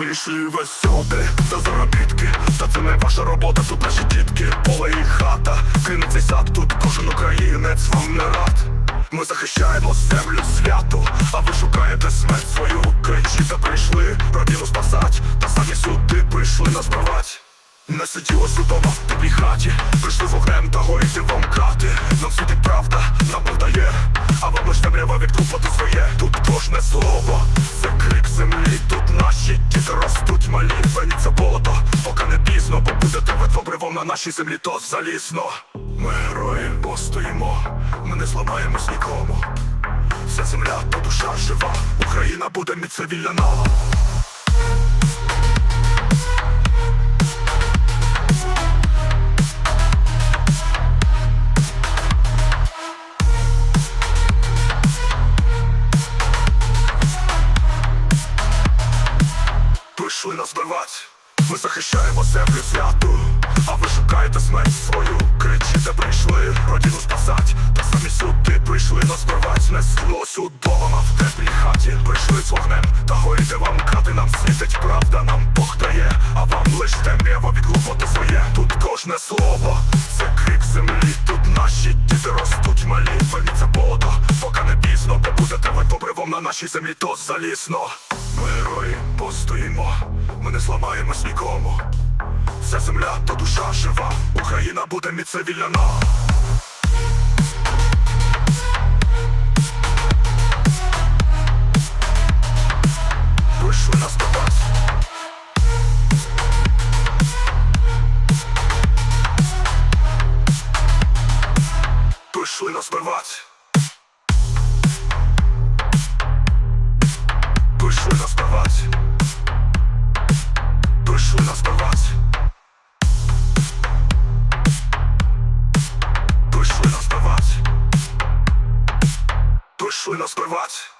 Прийшли ви сюди за заробітки. Та це не ваша робота, тут наші дітки. Поле і хата, кинеться сад Тут кожен українець вам не рад. Ми захищаємо землю святу А ви шукаєте смерть свою. Кричите, прийшли родину спасать Та самі сюди прийшли нас бравать не сиділо судома в теплій хаті. Прийшли вогнем та горіти вам крати. Нам світить правда, наші діти ростуть малі це болото, поки не пізно Бо будете ви добривом на нашій землі, то залізно. Ми герої постоїмо, ми не зламаємось нікому. Вся земля то душа жива. Україна буде міцна Прийшли нас вбивать. Ми захищаємо землю святу. А ви шукаєте смерть свою. Кричите, прийшли. Родину спасать. Та самі сюди прийшли нас вбивать. Несло судовама в теплій хаті. Прийшли з вогнем. Та горіти вам крати Нам світить. Правда, нам Бог дає. А вам лиш темрява відлупоти своє. Тут кожне слово, це крик землі. Тут наші діти ростуть малі. Верніться болото, поки не пізно. Бо будете ви добривом на нашій землі, то залізно Ми герої постоїмо, ми не зламаємось нікому. Вся земля то душа жива, Україна буде міцна вільна. Прийшли нас добать Прийшли нас вбивать Прийшли нас